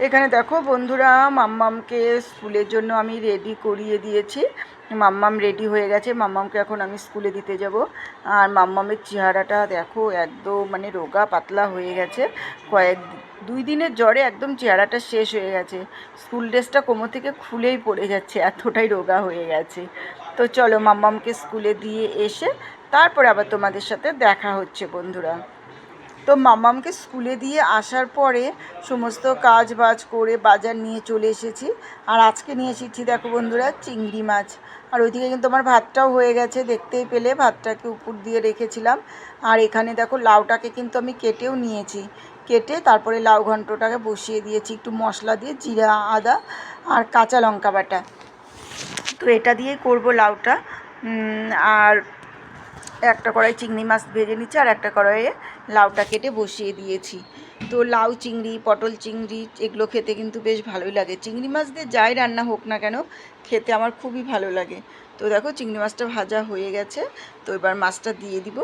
এখানে দেখো বন্ধুরা, মাম্মামকে স্কুলের জন্য আমি রেডি করিয়ে দিয়েছি। মাম্মাম রেডি হয়ে গেছে, মাম্মামকে এখন আমি স্কুলে দিতে যাব। আর মাম্মামের চেহারাটা দেখো একদম মানে রোগা পাতলা হয়ে গেছে। কয়েক দুই দিনের জ্বরে একদম চেহারাটা শেষ হয়ে গেছে। স্কুল ড্রেসটা কোমর থেকে খুলেই পড়ে যাচ্ছে, এতটাই রোগা হয়ে গেছে। তো চলো মাম্মামকে স্কুলে দিয়ে এসে তারপরে আবার তোমাদের সাথে দেখা হচ্ছে বন্ধুরা। তো মামামকে স্কুলে দিয়ে আসার পরে সমস্ত কাজ বাজ করে বাজার নিয়ে চলে এসেছি। আর আজকে নিয়ে এসেছি, দেখো বন্ধুরা, চিংড়ি মাছ। আর ওইদিকে কিন্তু আমার ভাতটাও হয়ে গেছে, দেখতেই পেলে ভাতটাকে উপর দিয়ে রেখেছিলাম। আর এখানে দেখো লাউটাকে কিন্তু আমি কেটেও নিয়েছি। কেটে তারপরে লাউ ঘন্টটাকে বসিয়ে দিয়েছি, একটু মশলা দিয়ে জিরা, আদা আর কাঁচা লঙ্কা বাটা। তো এটা দিয়েই করব লাউটা। আর একটা কড়াই চিংড়ি মাছ ভেজে নিচ্ছি আর একটা কড়াইয়ে লাউটা কেটে বসিয়ে দিয়েছি। তো লাউ চিংড়ি, পটল চিংড়ি এগুলো খেতে কিন্তু বেশ ভালোই লাগে। চিংড়ি মাছ দিয়ে যাই রান্না হোক না কেন, খেতে আমার খুবই ভালো লাগে। তো দেখো চিংড়ি মাছটা ভাজা হয়ে গেছে, তো এবার মাছটা দিয়ে দিব।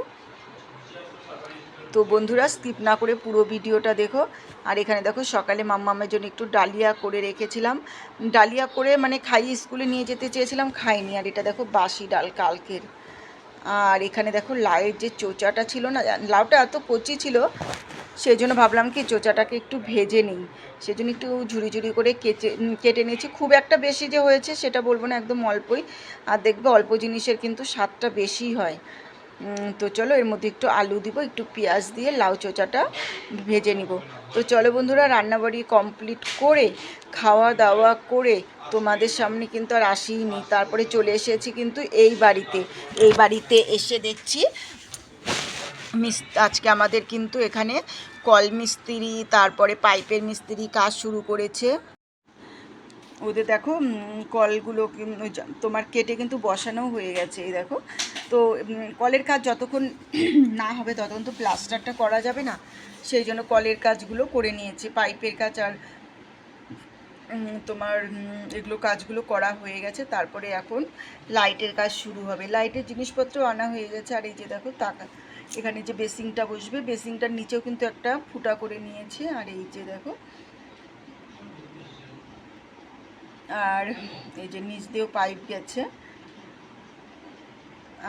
তো বন্ধুরা স্কিপ না করে পুরো ভিডিওটা দেখো। আর এখানে দেখো সকালে মাম্মামের জন্য একটু ডালিয়া করে রেখেছিলাম। ডালিয়া করে মানে খাইয়ে স্কুলে নিয়ে যেতে চেয়েছিলাম, খাইনি। আর এটা দেখো বাসি ডাল কালকের। আর এখানে দেখো লাউয়ের যে চোচাটা ছিল না, লাউটা এত কচি ছিল সেই জন্য ভাবলাম কি চোচাটাকে একটু ভেজে নিই। সেই জন্য একটু ঝুড়ি ঝুড়ি করে কেচে কেটে নিয়েছি। খুব একটা বেশি যে হয়েছে সেটা বলব না, একদম অল্পই। আর দেখবে অল্প জিনিসের কিন্তু স্বাদটা বেশি হয়। তো চলো এর মধ্যে একটু আলু দিব, একটু পেঁয়াজ দিয়ে লাউ চোচাটা ভেজে নিব। তো চলো বন্ধুরা, রান্নাবাড়ি কমপ্লিট করে খাওয়া দাওয়া করে তোমাদের সামনে কিন্তু আর আসিনি। তারপরে চলে এসেছি কিন্তু এই বাড়িতে। এই বাড়িতে এসে দেখছি মিস, আজকে আমাদের কিন্তু এখানে কল মিস্ত্রি, তারপরে পাইপের মিস্ত্রি কাজ শুরু করেছে। ওদের দেখো কলগুলো তোমার কেটে কিন্তু বসানো হয়ে গেছে, এই দেখো। তো কলের কাজ যতক্ষণ না হবে ততক্ষণ তো প্লাস্টারটা করা যাবে না। সেই জন্য কলের কাজগুলো করে নিয়েছে, পাইপের কাজ আর তোমার এগুলো কাজগুলো করা হয়ে গেছে। তারপরে এখন লাইটের কাজ শুরু হবে। লাইটের জিনিসপত্র আনা হয়ে গেছে, আর এই যে দেখো টাকা এখানে যে বেসিংটা বসবে, বেসিংটার নিচেও কিন্তু একটা ফুটা করে নিয়েছে, আর এই যে দেখো আর এই যে নিচ দিয়েও পাইপ গেছে।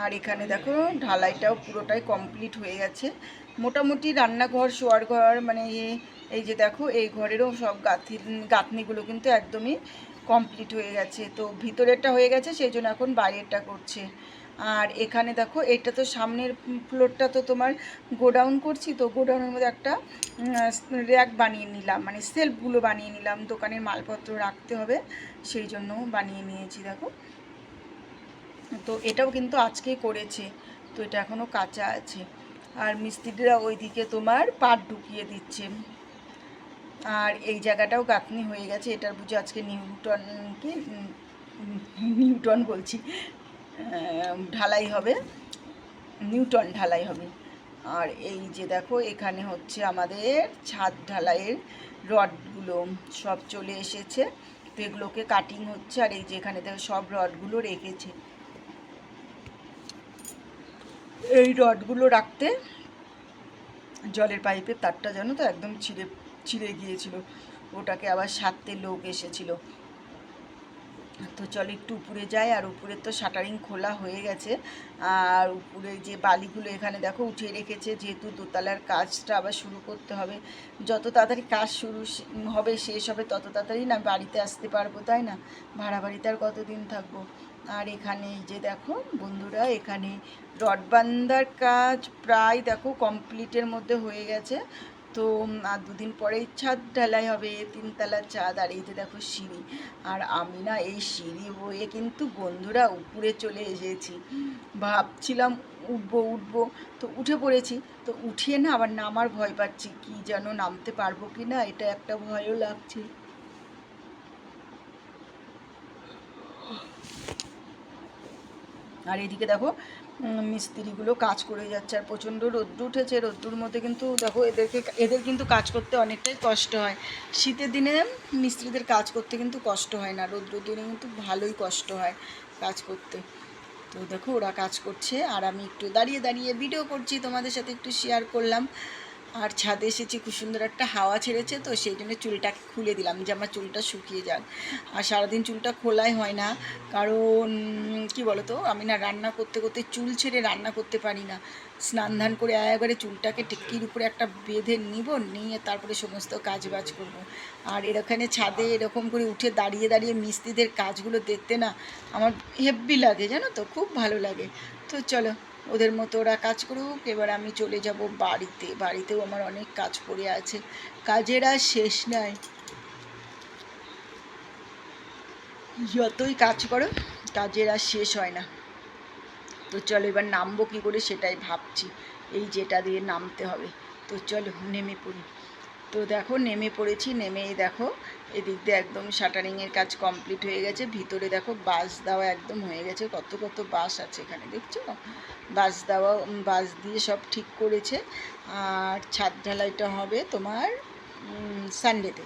আর এখানে দেখো, ঢালাইটাও পুরোটাই কমপ্লিট হয়ে গেছে। মোটামুটি রান্নাঘর শোয়ার ঘর মানে এই যে দেখো, এই ঘরেরও সব গাঁথি, গাঁথনিগুলো কিন্তু একদমই কমপ্লিট হয়ে গেছে। তো ভিতরেরটা হয়ে গেছে, সেই জন্য এখন বাইরেরটা করছে। আর এখানে দেখো, এটা তো সামনের ফ্লোরটা তো তোমার গোডাউন করছি, তো গোডাউনের মধ্যে একটা র্যাক বানিয়ে নিলাম মানে সেলফগুলো বানিয়ে নিলাম, দোকানের মালপত্র রাখতে হবে, সেই জন্য বানিয়ে নিয়েছি, দেখো। তো এটাও কিন্তু আজকেই করেছে, তো এটা এখনও কাঁচা আছে। আর মিস্ত্রিরা ওইদিকে তোমার পাট ঢুকিয়ে দিচ্ছে। আর এই জায়গাটাও গাঁথনি হয়ে গেছে, এটার বুঝে আজকে নিউটনকে নিউটন বলছি ঢালাই হবে, নিউটন ঢালাই হবে। আর এই যে দেখো, এখানে হচ্ছে আমাদের ছাদ ঢালাইয়ের রডগুলো সব চলে এসেছে। তো এগুলোকে কাটিং হচ্ছে, আর এই যে এখানে দেখো, সব রডগুলো রেখেছে। এই রডগুলো রাখতে জলের পাইপের তারটা জানো তো একদম ছিঁড়ে ছিঁড়ে গিয়েছিল। ওটাকে আবার সারতে লোক এসেছিল। তো চলো একটু উপরে যাই, আর উপরে তো শাটারিং খোলা হয়ে গেছে। আর উপরে যে বালিগুলো এখানে দেখো উঠিয়ে রেখেছে, যেহেতু দোতলার কাজটা আবার শুরু করতে হবে। যত তাড়াতাড়ি কাজ শুরু হবে, শেষ হবে, তত তাড়াতাড়ি না বাড়িতে আসতে পারব, তাই না? ভাড়া বাড়িতে আর কতদিন থাকব? আর এখানে এই যে দেখো বন্ধুরা, এখানে রড বান্দার কাজ প্রায় দেখো কমপ্লিটের মধ্যে হয়ে গেছে। তো আর দুদিন পরেই ছাদ ঢালাই হবে। তিনতলার ছাদ আর এই যে দেখো সিঁড়ি। আর আমি না এই সিঁড়ি বয়ে কিন্তু বন্ধুরা উপরে চলে এসেছি। ভাবছিলাম, উঠবো উঠবো। তো উঠে পড়েছি। তো উঠিয়ে না আবার নামার ভয় পাচ্ছি, কি যেন নামতে পারব কি না, এটা একটা ভয়ও লাগছে। আর এদিকে দেখো মিস্ত্রিগুলো কাজ করে যাচ্ছে আর প্রচণ্ড রোদ্দু উঠেছে। রোদ্দুর মধ্যে কিন্তু দেখো এদেরকে এদের কিন্তু কাজ করতে অনেকটাই কষ্ট হয়। শীতের দিনে মিস্ত্রিদের কাজ করতে কিন্তু কষ্ট হয় না। রোদ্দুর দিনে কিন্তু ভালোই কষ্ট হয় কাজ করতে। তো দেখো ওরা কাজ করছে আর আমি একটু দাঁড়িয়ে দাঁড়িয়ে ভিডিও করছি। তোমাদের সাথে একটু শেয়ার করলাম। আর ছাদে এসেছি, খুব সুন্দর একটা হাওয়া ছেড়েছে তো, সেই জন্য চুলটাকে খুলে দিলাম যে আমার চুলটা শুকিয়ে যাক। আর সারাদিন চুলটা খোলাই হয় না, কারণ, কি বলতো, আমি না রান্না করতে করতে চুল ছেড়ে রান্না করতে পারি না। স্নান ধান করে একবারে চুলটাকে টিক্কির উপরে একটা বেঁধে নিব, নিয়ে তারপরে সমস্ত কাজ বাজ করব। আর এরখানে ছাদে এরকম করে উঠে দাঁড়িয়ে দাঁড়িয়ে মিস্ত্রিদের কাজগুলো দেখতে না, আমার হেব্বি লাগে, জানো তো, খুব ভালো লাগে। তো চলো ওদের মতো ওরা কাজ করুক, এবার আমি চলে যাব বাড়িতে। বাড়িতেও আমার অনেক কাজ পড়ে আছে। কাজের আর শেষ নাই। যতই কাজ করো, কাজের আর শেষ হয় না। তো চলো এবার নামবো কী করে সেটাই ভাবছি। এই যেটা দিয়ে নামতে হবে। তো চলো, নেমে পড়ি। তো দেখো, নেমে পড়েছি। নেমে দেখো এদিক দিয়ে একদম শাটারিংয়ের কাজ কমপ্লিট হয়ে গেছে। ভিতরে দেখো বাস দেওয়া একদম হয়ে গেছে। কত কত বাস আছে এখানে দেখছ? বাস দেওয়া বাস দিয়ে সব ঠিক করেছে। আর ছাদ ঢালাইটা হবে তোমার সানডেতে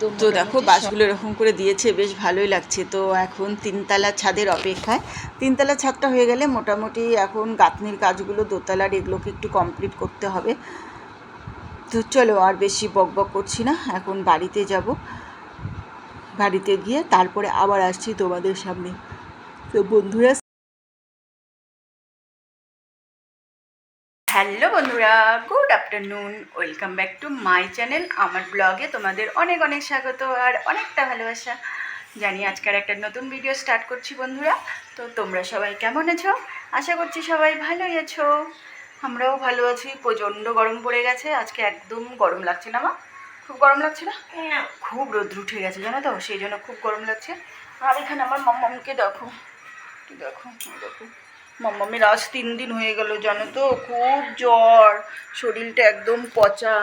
তো। দেখো বাসগুলো এরকম করে দিয়েছে বেশ ভালোই লাগছে। তো এখন তিনতলা ছাদের অপেক্ষায়। তিনতলা ছাদটা হয়ে গেলে মোটামুটি এখন গাঁথনির কাজগুলো দোতলার এগুলোকে একটু কমপ্লিট করতে হবে। তো চলো আর বেশি বক বক করছি না, এখন বাড়িতে যাব। বাড়িতে গিয়ে তারপরে আবার আসছি তোমাদের সামনে। তো বন্ধুরা, হ্যালো বন্ধুরা, good afternoon, welcome back to my channel. আমার ব্লগে তোমাদের অনেক অনেক স্বাগত আর অনেকটা ভালোবাসা। জানি আজকের একটা নতুন ভিডিও স্টার্ট করছি বন্ধুরা। তো তোমরা সবাই কেমন আছো? আশা করছি সবাই ভালোই আছো। আমরাও ভালো আছি প্রচণ্ড গরম পড়ে গেছে আজকে একদম গরম লাগছে না মা? খুব গরম লাগছে না? খুব রোদ্র উঠে গেছে জানো তো সেই জন্য খুব গরম লাগছে। আর এখানে আমার মাম্মামকে দেখো দেখো দেখো। মাম্মামের আজ তিন দিন হয়ে গেল জানো তো খুব জ্বর শরীরটা একদম পচা।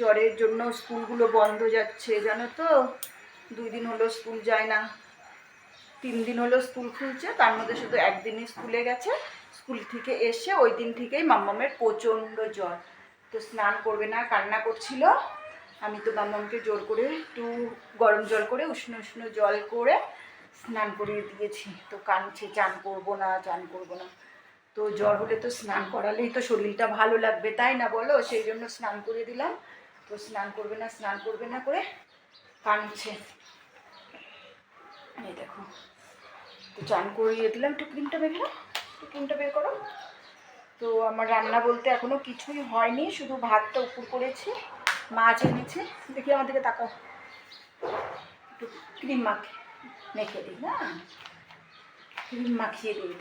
জ্বরের জন্য স্কুলগুলো বন্ধ যাচ্ছে জানো তো। দুই দিন হলো স্কুল যায় না তিন দিন হলো স্কুল খুলছে তার মধ্যে শুধু একদিনই স্কুলে গেছে। স্কুল থেকে এসে ওই দিন থেকেই মাম্মামের প্রচণ্ড জ্বর। তো স্নান করবে না, কান্না করছিল। আমি তো মাম্মামকে জোর করে একটু গরম জল করে, উষ্ণ উষ্ণ জল করে স্নান করিয়ে দিয়েছি। তো কানছে চান করব না, চান করব না। তো জ্বর হলে তো স্নান করালেই তো শরীরটা ভালো লাগবে, তাই না বলো? সেই জন্য স্নান করে দিলাম। তো স্নান করবে না, স্নান করবে না করে কাঁদছে। এই দেখো, তো চান করিয়ে দিলাম একটু ক্রিমটা করো একটু বের করো। তো আমার রান্না বলতে এখনও কিছুই হয়নি, শুধু ভাতটা উপর করেছি, মাছ এনেছে। দেখি আমার দিকে তাকাও। একটু ক্রিম মাখে, মেখে দিই, না? ক্রিম মাখিয়ে দিই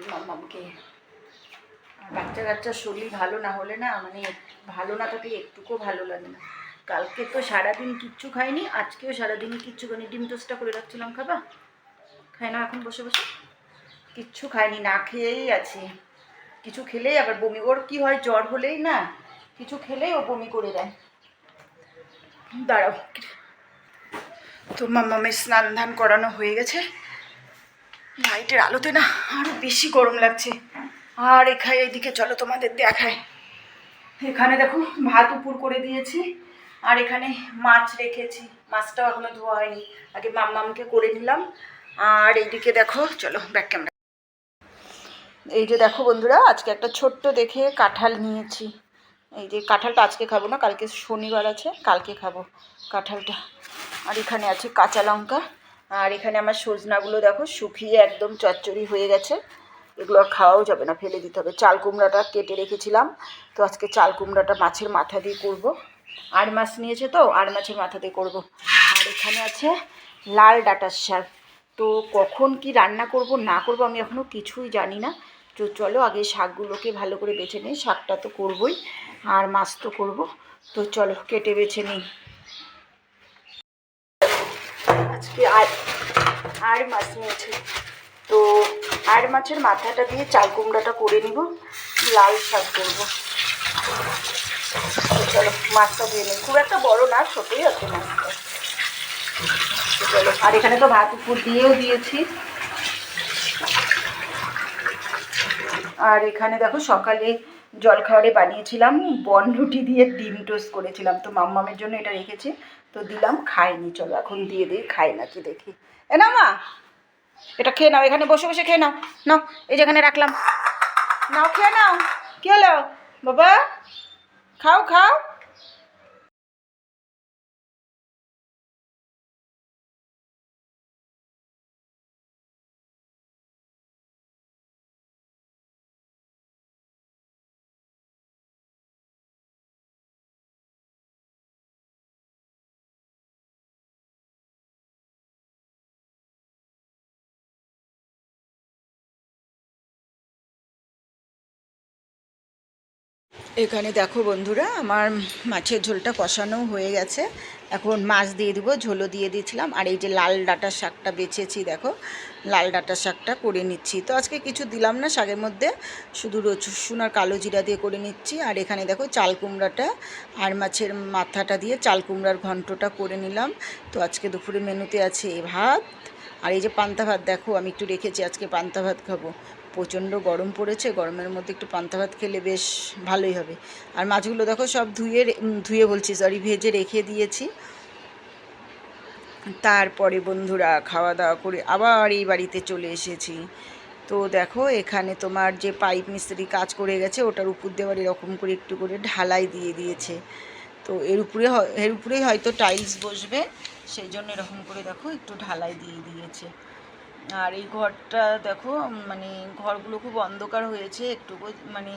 আর বাচ্চা কাচ্চার শরীর ভালো না হলে না মানে ভালো না থাকলে একটুকুও ভালো লাগে না। কালকে তো সারাদিন কিচ্ছু খাইনি, আজকেও সারাদিনই কিচ্ছু খাইনি। ডিম টোস্টটা করে রাখছিলাম, খাবা? খাই না এখন বসে বসে। কিচ্ছু খাইনি, না খেয়েই আছি। কিছু খেলেই আবার বমি, ওর কি হয়, জ্বর হলেই না কিছু খেলেই ও বমি করে দেয়। দাঁড়াও তো মাম্মামের স্নান ধান করানো হয়ে গেছে। লাইটের আলোতে না আরও বেশি গরম লাগছে। আর এখানে এইদিকে চলো তোমাদের দেখায়। এখানে দেখো ভাত উপর করে দিয়েছি, আর এখানে মাছ রেখেছি। মাছটাও এখনও ধোয়া হয়নি, আগে মাম্মামকে করে নিলাম। আর এইদিকে দেখো, চলো ব্যাক ক্যামেরা এই যে দেখো বন্ধুরা, আজকে একটা ছোট্ট দেখে কাঁঠাল নিয়েছি। এই যে কাঁঠালটা আজকে খাব না, কালকে শনিবার আছে, কালকে খাব কাঁঠালটা। আর এখানে আছে কাঁচা লঙ্কা, আর এখানে আমার সজনাগুলো দেখো শুকিয়ে একদম চচ্চড়ি হয়ে গেছে। এগুলো আর খাওয়াও যাবে না, ফেলে দিতে হবে। চাল কুমড়াটা কেটে রেখেছিলাম, তো আজকে চাল কুমড়াটা মাছের মাথা দিয়ে করব। আর মাছ নিয়েছে তো, আর মাছের মাথা দিয়ে করব। আর এখানে আছে লাল ডাটার শাক। তো কখন কি রান্না করব, না করব আমি এখনও কিছুই জানি না। তো চলো আগে শাকগুলোকে ভালো করে বেছে নিই। শাকটা তো করবই, আর মাছ তো করব। তো চলো কেটে বেছে নিই। আজকে আর আর মাছ নিয়েছে। তো আর মাছের মাথাটা দিয়ে চাল কুমড়াটা করে নিব, লাল শাক করব। চলো মাছটা দিয়ে নিই। খুব একটা বড় না, ছোটোই আছে মাছটা। চলো, আর এখানে তো ভাত উপর দিয়েও দিয়েছি। আর এখানে দেখো সকালে জলখাবারে বানিয়েছিলাম বনরুটি দিয়ে ডিম টোস্ট করেছিলাম। তো মাম্মামের জন্য এটা রেখেছি, তো দিলাম খাইনি চলো এখন দিয়ে দিই খাই নাকি দেখি। এ না মা, এটা খেয়ে নাও, এখানে বসে বসে খেয়ে নাও নাও, এই যেখানে রাখলাম। নাও, খেয়ে নাও, কি হলো? বাবা, খাও খাও। এখানে দেখো বন্ধুরা, আমার মাছের ঝোলটা কষানো হয়ে গেছে। এখন মাছ দিয়ে দিব, ঝোলও দিয়ে দিয়েছিলাম। আর এই যে লাল ডাঁটার শাকটা বেছেছি, দেখো, লাল ডাঁটার শাকটা করে নিচ্ছি। তো আজকে কিছু দিলাম না শাকের মধ্যে, শুধু রসুন আর কালো জিরা দিয়ে করে নিচ্ছি। আর এখানে দেখো চাল কুমড়াটা আর মাছের মাথাটা দিয়ে চাল কুমড়ার ঘন্টটা করে নিলাম। তো আজকে দুপুরে মেনুতে আছে এ ভাত। আর এই যে পান্তা ভাত, দেখো, আমি একটু রেখেছি, আজকে পান্তা ভাত খাব। প্রচণ্ড গরম পড়েছে, গরমের মধ্যে একটু পান্তা ভাত খেলে বেশ ভালোই হবে। আর মাছগুলো দেখো সব ধুয়ে ধুয়ে বলছি সরি ভেজে রেখে দিয়েছি। তারপরে বন্ধুরা খাওয়া দাওয়া করে আবার এই বাড়িতে চলে এসেছি। তো দেখো, এখানে তোমার যে পাইপ মিস্ত্রি কাজ করে গেছে, ওটার উপর আবার এরকম করে একটু করে ঢালাই দিয়ে দিয়েছে। তো এর উপরে এর উপরেই হয়তো টাইলস বসবে, সেই জন্য এরকম করে দেখো একটু ঢালাই দিয়ে দিয়েছে। আর এই ঘরটা দেখো মানে ঘরগুলো খুব অন্ধকার হয়েছে, একটু মানে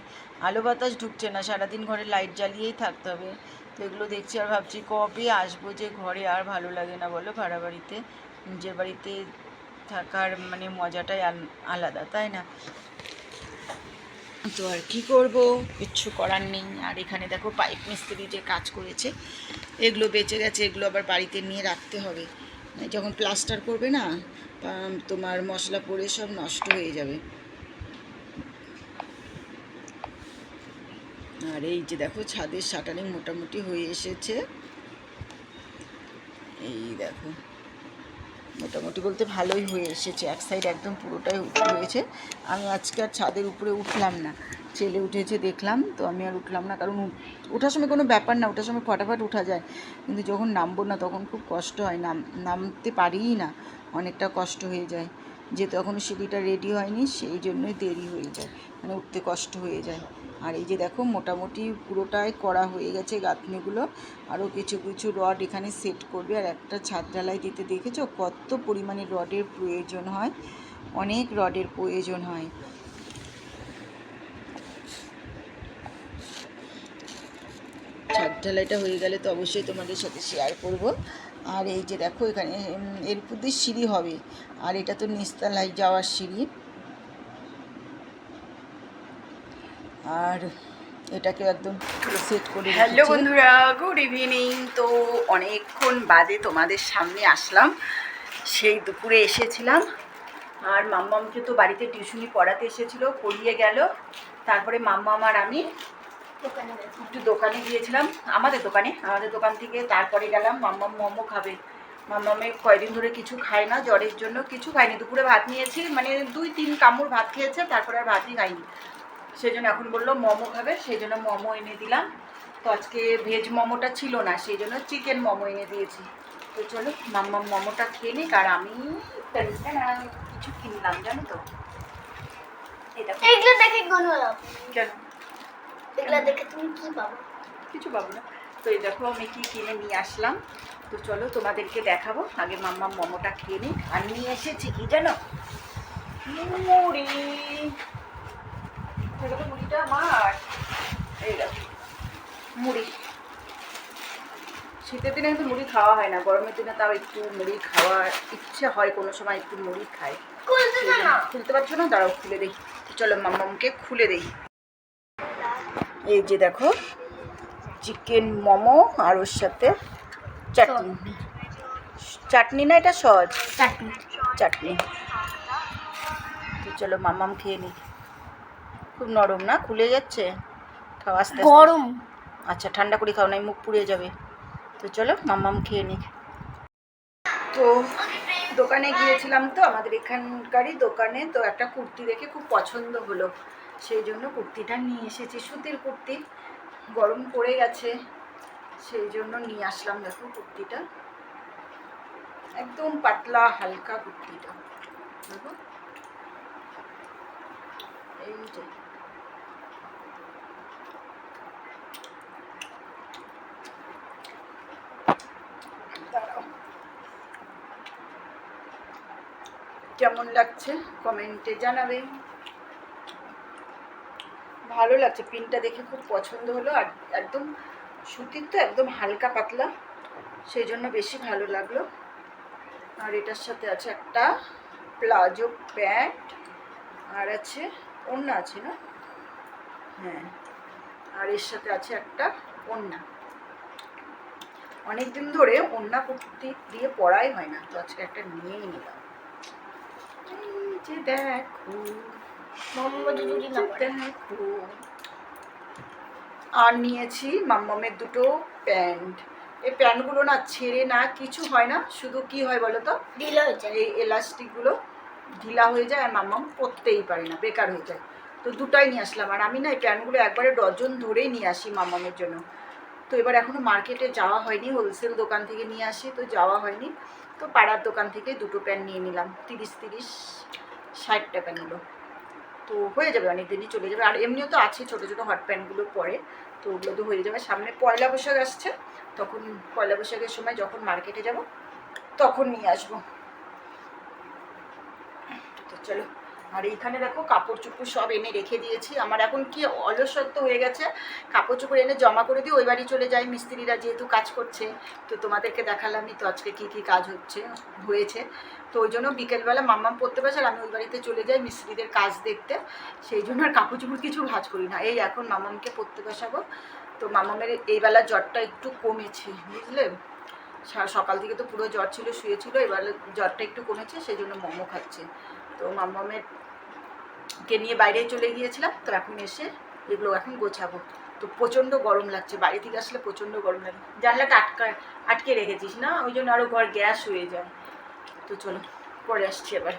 আলো বাতাস ঢুকছে না, সারাদিন ঘরে লাইট জ্বালিয়েই থাকতে হবে। তো এগুলো দেখছি আর ভাবছি কবে আসব যে ঘরে আর ভালো লাগে না বলো ভাড়া বাড়িতে? নিজের বাড়িতে থাকার মানে মজাটাই আলাদা, তাই না? তো আর কী করব? কিচ্ছু করার নেই। আর এখানে দেখো পাইপ মিস্ত্রি যে কাজ করেছে, এগুলো বেঁচে গেছে, এগুলো আবার বাড়িতে নিয়ে রাখতে হবে। যখন প্লাস্টার করবে না তোমার মশলা পড়ে সব নষ্ট হয়ে যাবে। আর এই যে দেখো, ছাদের শাটারিং মোটামুটি হয়ে এসেছে। এই দেখো। মোটামুটি বলতে ভালোই হয়ে এসেছে। এক সাইড একদম পুরোটাই উঠে হয়েছে আমি আজকে আর ছাদের উপরে উঠলাম না। ছেলে উঠেছে দেখলাম, তো আমি আর উঠলাম না। কারণ ওঠার সময় কোনো ব্যাপার না, ওঠার সময় ফটাফট উঠা যায়। কিন্তু যখন নামবো না, তখন খুব কষ্ট হয়। নাম, নামতে পারিই না। অনেকটা কষ্ট হয়ে যায়। যেহেতু এখনও সিঁড়িটা রেডি হয়নি, সেই জন্যই দেরি হয়ে যায়। মানে উঠতে কষ্ট হয়ে যায়। আর এই যে দেখো, মোটামুটি পুরোটাই করা হয়ে গেছে গাঁথনিগুলো। আরও কিছু কিছু রড এখানে সেট করবে। আর একটা ছাদ ঢালাই দিতে দেখেছ? কত পরিমাণে রডের প্রয়োজন হয়। অনেক রডের প্রয়োজন হয়। ছাদ ঢালাইটা হয়ে গেলে তো অবশ্যই তোমাদের সাথে শেয়ার করব। আর এই যে দেখো, এখানে এর দিয়ে সিঁড়ি হবে। আর এটা তো নিচতলায় যাওয়ার সিঁড়ি। আর এটাকে একদম সেট করে হ্যালো বন্ধুরা গুড ইভিনিং তো অনেকক্ষণ বাদে তোমাদের সামনে আসলাম। সেই দুপুরে এসেছিলাম। আর মাম্মামকে তো বাড়িতে টিউশনি পড়াতে এসেছিল, পড়িয়ে গেল। তারপরে মাম্মাম আর আমি একটু দোকানে গিয়েছিলাম। আমাদের দোকানে, আমাদের দোকান থেকে তারপরে গেলাম, মাম্মাম মোমো খাবে। মাম্মামে কয়দিন ধরে কিছু খায় না, জ্বরের জন্য কিছু খায়নি। দুপুরে ভাত নিয়েছি মানে দুই তিন কামড় ভাত খেয়েছে, তারপরে আর ভাতই খাইনি। সেই জন্য এখন বলল মোমো খাবে সেই জন্য মোমো এনে দিলাম। তো আজকে ভেজ মোমোটা ছিল না সেই জন্য চিকেন মোমো এনে দিয়েছি। তো চলো মাম্মা মোমোটা খেয়ে নিক আর আমি কিছু কিনলাম জানো তো। এগুলো দেখে কোনো লাভ নেই। কেন? এগুলো দেখে তুমি কি পাবো? কিছু পাবো না। তো এই দেখো আমি কি কিনে নিয়ে আসলাম। তো চলো তোমাদেরকে দেখাবো। আগে মাম্মা মোমোটা খেয়ে নিই আর নিয়ে এসেছি কি জানো? মুড়ি। দেখো তো মুড়িটা আমার। এই দেখো মুড়ি। শীতের দিনে কিন্তু মুড়ি খাওয়া হয় না গরমের দিনে তাও একটু মুড়ি খাওয়ার ইচ্ছে হয় কোনো সময় একটু মুড়ি খাই। খুলতে পারছ না? দাঁড়াও খুলে দিই চলো মাম্মামকে খুলে দিই এই যে দেখো চিকেন মোমো আর ওর সাথে চাটনি। চাটনি না এটা সহজ? চাটনি। চাটনি। তো চলো মাম্মাম খেয়ে নি খুব নরম না? খুলে যাচ্ছে? খাও আস্তে গরম। আচ্ছা ঠান্ডা করে খাও না মুখ পুড়ে যাবে। তো চলো মাম্মাম খেয়ে নি তো দোকানে গিয়েছিলাম তো আমাদের এখানকারই দোকানে তো একটা কুর্তি দেখে খুব পছন্দ হলো। সেই জন্য কুর্তিটা নিয়ে এসেছি সুতির কুর্তি। গরম পড়ে গেছে সেই জন্য নিয়ে আসলাম দেখো কুর্তিটা। একদম পাতলা হালকা কুর্তিটা। দেখো। এই যে। কেমন লাগছে? কমেন্টে জানাবে। ভালো লাগছে। পিনটা দেখে খুব পছন্দ হলো। আর একদম সুতির তো একদম হালকা পাতলা। সেই জন্য বেশি ভালো লাগল। আর এটার সাথে আছে একটা প্লাজো প্যান্ট। আর আছে, ওড়না আছে না? হ্যাঁ। আর এর সাথে আছে একটা ওড়না। অনেক দিন ধরে ওড়না কুর্তি দিয়ে পরাই হয় না। তো আজকে একটা নিয়েই নিলাম। যে দেখো দেখো। আর নিয়েছি মাম্মামের দুটো প্যান্ট। এই প্যান্টগুলো না ছেড়ে না কিছু হয় না শুধু কি হয় বলো তো? ঢিলা হয়ে যায়। এই এলাস্টিকগুলো ঢিলা হয়ে যায় আর মাম্মাম পরতেই পারে না বেকার হয়ে যায়। তো দুটাই নিয়ে আসলাম। আর আমি না এই প্যান্টগুলো একবারে ডজন ধরেই নিয়ে আসি মাম্মামের জন্য। তো এবার এখনও মার্কেটে যাওয়া হয়নি হোলসেল দোকান থেকে নিয়ে আসি তো যাওয়া হয়নি। তো পাড়ার দোকান থেকে দুটো প্যান্ট নিয়ে নিলাম তিরিশ তিরিশ। ষাট টাকা নিল। তো হয়ে যাবে অনেক দিনই চলে যাবে। আর এমনিও তো আছে ছোটো ছোটো হট প্যান্টগুলো পরে, তো ওগুলো তো হয়ে যাবে। সামনে পয়লা বৈশাখ আসছে, তখন পয়লা বৈশাখের সময় যখন মার্কেটে যাব, তখন নিয়ে আসব। তো চলো। আর এইখানে দেখো কাপড় চোপড় সব এনে রেখে দিয়েছি। আমার এখন কি অলসত্ব হয়ে গেছে কাপড় চোপড় এনে জমা করে দিয়ে ওই বাড়ি চলে যাই। মিস্ত্রিরা যেহেতু কাজ করছে, তো তোমাদেরকে দেখালামই তো আজকে কি কি কাজ হচ্ছে, হয়েছে। তো ওই জন্য বিকেলবেলা মাম্মাম পড়তে পারছে আর আমি ওই বাড়িতে চলে যাই মিস্ত্রিদের কাজ দেখতে। সেই জন্য আর কাপড় চোপড় কিছু ভাজ করি না। এই এখন মামামকে পড়তে বসাবো। তো মামামের এইবেলা জ্বরটা একটু কমেছে, বুঝলে? সকাল থেকে তো পুরো জ্বর ছিল, শুয়েছিল, এবার জ্বরটা একটু কমেছে, সেই জন্য মোমো খাচ্ছে। তো মামামের কে নিয়ে বাইরে চলে গিয়েছিলাম, তো এখন এসে এগুলো এখন গোছাবো। তো প্রচণ্ড গরম লাগছে বাড়ি থেকে আসলে প্রচণ্ড গরম লাগে। জানলাটা আটকা, আটকে রেখেছিস না? ওই জন্য আরও ঘর গ্যাস হয়ে যায়। তো চলো, পরে আসছি এবার